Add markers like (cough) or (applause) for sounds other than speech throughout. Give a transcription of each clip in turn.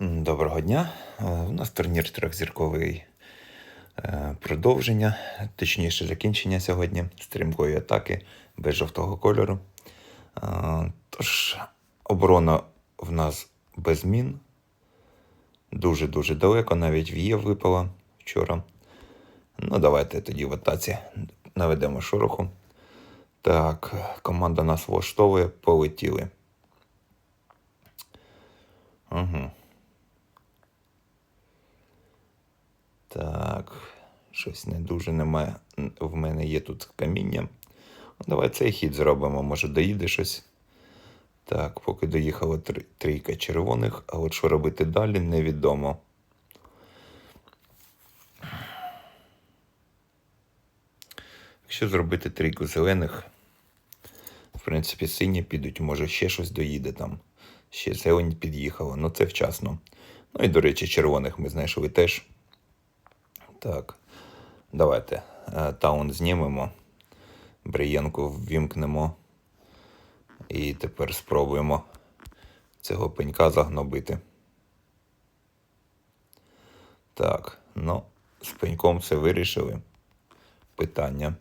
Доброго дня. Е, У нас турнір трьохзірковий е, продовження, точніше закінчення сьогодні стрімкої атаки без жовтого кольору. Е, Тож, оборона в нас без змін. Дуже-дуже далеко, навіть вія випала вчора. Ну, давайте тоді в атаці наведемо шороху. Так, команда нас влаштовує, полетіли. Угу. Так, щось не дуже немає. В мене є тут каміння. Ну, Давай цей хід зробимо, може доїде щось. Так, поки доїхала трійка червоних, а от що робити далі, невідомо. Якщо зробити трійку зелених, в принципі, сині підуть, може ще щось доїде там. Ще зелень під'їхала, ну це вчасно. Ну і, до речі, червоних ми знайшли теж. Так, давайте е, таун знімемо, Бриєнку ввімкнемо. І тепер спробуємо цього пенька загнобити. Так, ну, з пеньком все вирішили. Питання.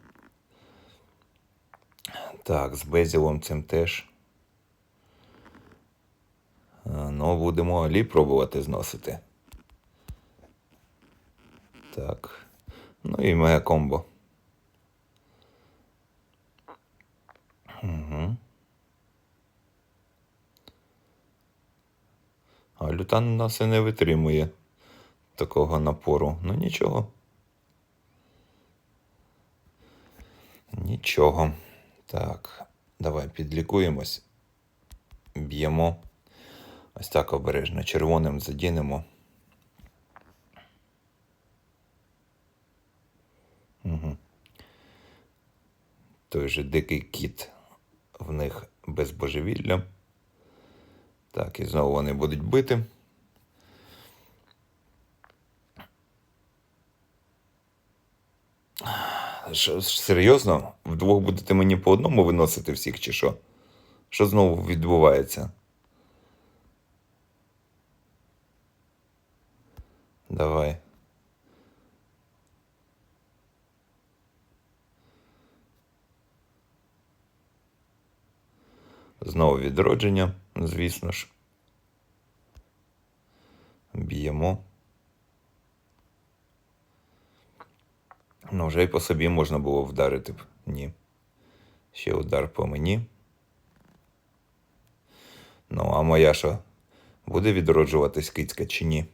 Так, з безілом цим теж. Е, Ну, будемо Алі пробувати зносити. Так. Ну і моя комбо. Угу. А лютан у нас і не витримує такого напору. Ну нічого. Нічого. Так, давай підлікуємось. Б'ємо. Ось так обережно. Червоним задінемо. Угу. Той же дикий кіт в них без божевілля. Так, і знову вони будуть бити. Що, серйозно? Вдвох будете мені по одному виносити всіх, чи що? Що знову відбувається? Давай. Знову відродження, звісно ж. Б'ємо. Ну, вже й по собі можна було вдарити б. Ні. Ще удар по мені. Ну, а моя що? Буде відроджуватись кицька чи ні?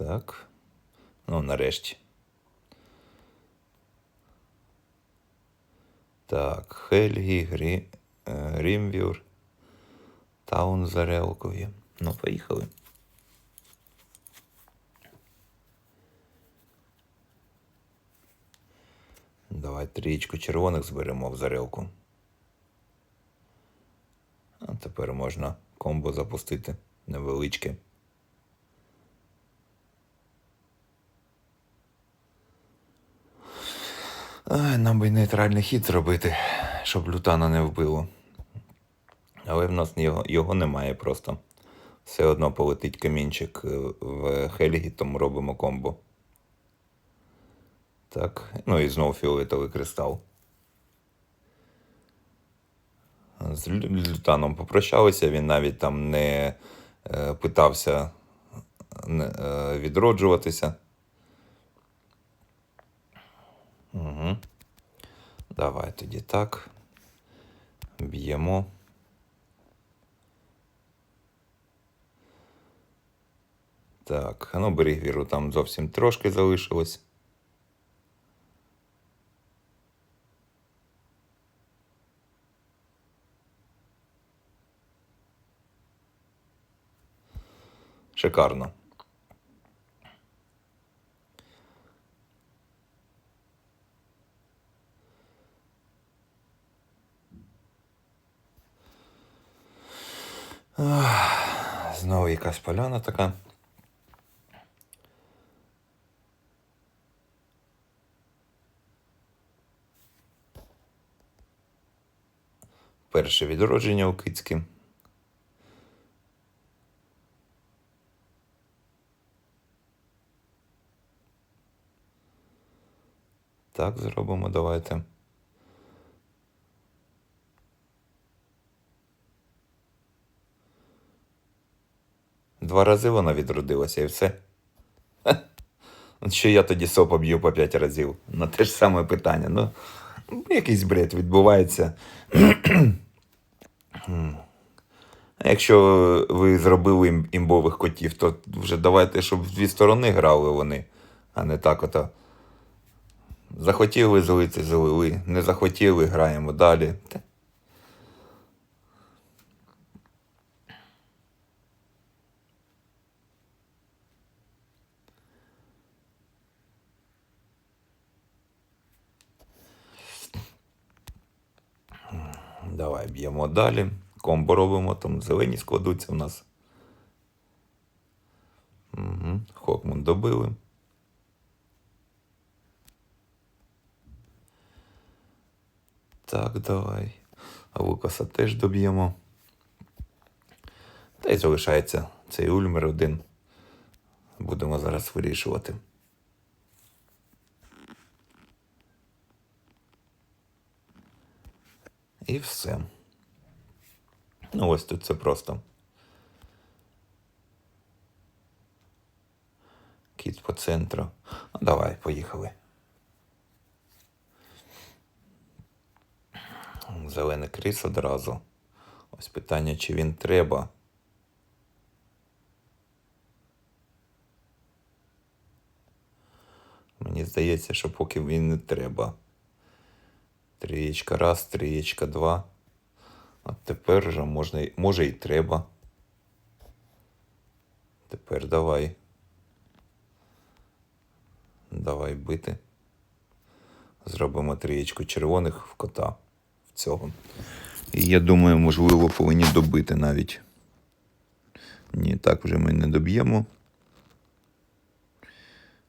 Так. Ну, нарешті. Так, Хельгі, Грі... е, Грімвюр, Таун Зарелкові. Ну, поїхали. Давай трієчку червоних зберемо в зарелку. А тепер можна комбо запустити невеличке. Ай, нам би нейтральний хід зробити, щоб лютана не вбило. Але в нас його, його немає просто. Все одно полетить камінчик е, в Хельгі, тому робимо комбо. Так, ну і знову фіолетовий кристал. З лютаном попрощалися, він навіть там не е, питався е, відроджуватися. Угу. Давай тоді так. Б'ємо. Так, ну беріг віру, там зовсім трошки залишилось. Шикарно. Ах, Знову якась поляна така. Перше відродження у Кицькі. Так зробимо, давайте. Два рази вона відродилася і все. Ха. Що я тоді соп б'ю по п'ять разів. На те ж саме питання. Ну, якийсь бред відбувається. А якщо ви зробили ім- імбових котів, то вже давайте, щоб в дві сторони грали вони, а не так ото. Захотіли злити, злили. Не захотіли, граємо далі. Давай б'ємо далі. Комбо робимо, там зелені складуться в нас. Угу. Хокмун добили. Так, давай. А Лукаса теж доб'ємо. Та й залишається цей Ульмер один. Будемо зараз вирішувати. І все. Ну, ось тут це просто. Кіт по центру. Ну, давай, поїхали. Зелений кріс одразу. Ось питання, чи він треба. Мені здається, що поки він не треба. Трієчка раз, трієчка два. А тепер вже можна, може і треба. Тепер давай. Давай бити. Зробимо трієчку червоних в кота в цього. І я думаю, можливо, повинні добити навіть. Ні, так вже ми не доб'ємо.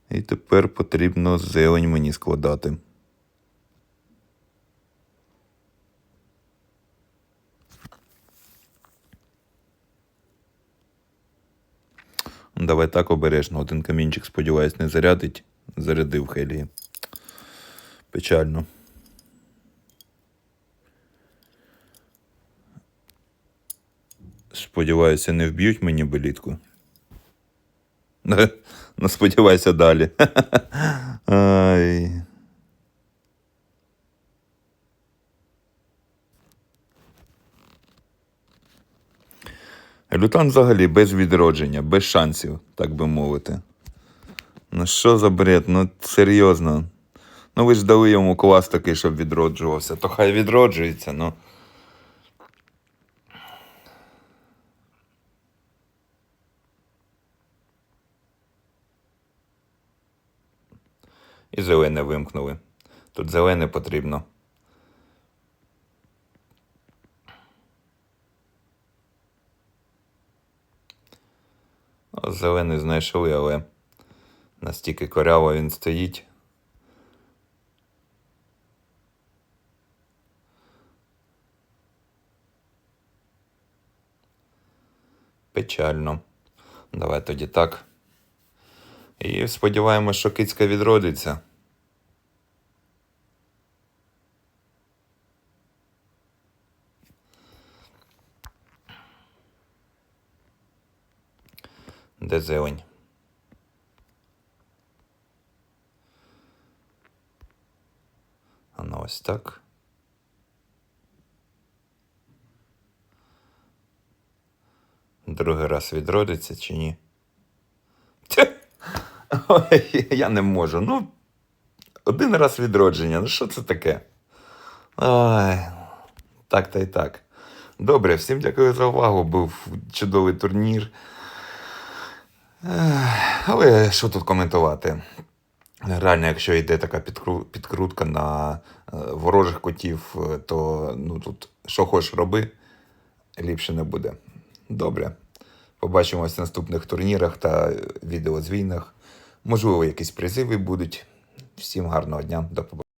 І тепер потрібно зелень мені складати. Давай так обережно. Один камінчик, сподіваюсь, не зарядить. Зарядив Хелії. Печально. Сподіваюся, не вб'ють мені белітку. (laughs) Ну, сподівайся далі. (laughs) Ай. Лютан взагалі без відродження, без шансів, так би мовити. Ну що за бред? Ну серйозно. Ну ви ж дали йому клас такий, щоб відроджувався, то хай відроджується, ну. І зелене вимкнули. Тут зелене потрібно. Зелений знайшли, але настільки коряво він стоїть. Печально. Давай тоді так. І сподіваємось, що кицька відродиться. Де зелень? Воно ось так. Другий раз відродиться чи ні? Ой, я не можу. Ну, один раз відродження. Ну що це таке? Ой, так та й так. Добре, всім дякую за увагу. Був чудовий турнір. Але що тут коментувати? Реально, якщо йде така підкру- підкрутка на е, ворожих котів, е, то ну тут що хочеш роби, ліпше не буде. Добре. Побачимось в наступних турнірах та відеодзвінах. Можливо, якісь призиви будуть. Всім гарного дня, до побачення.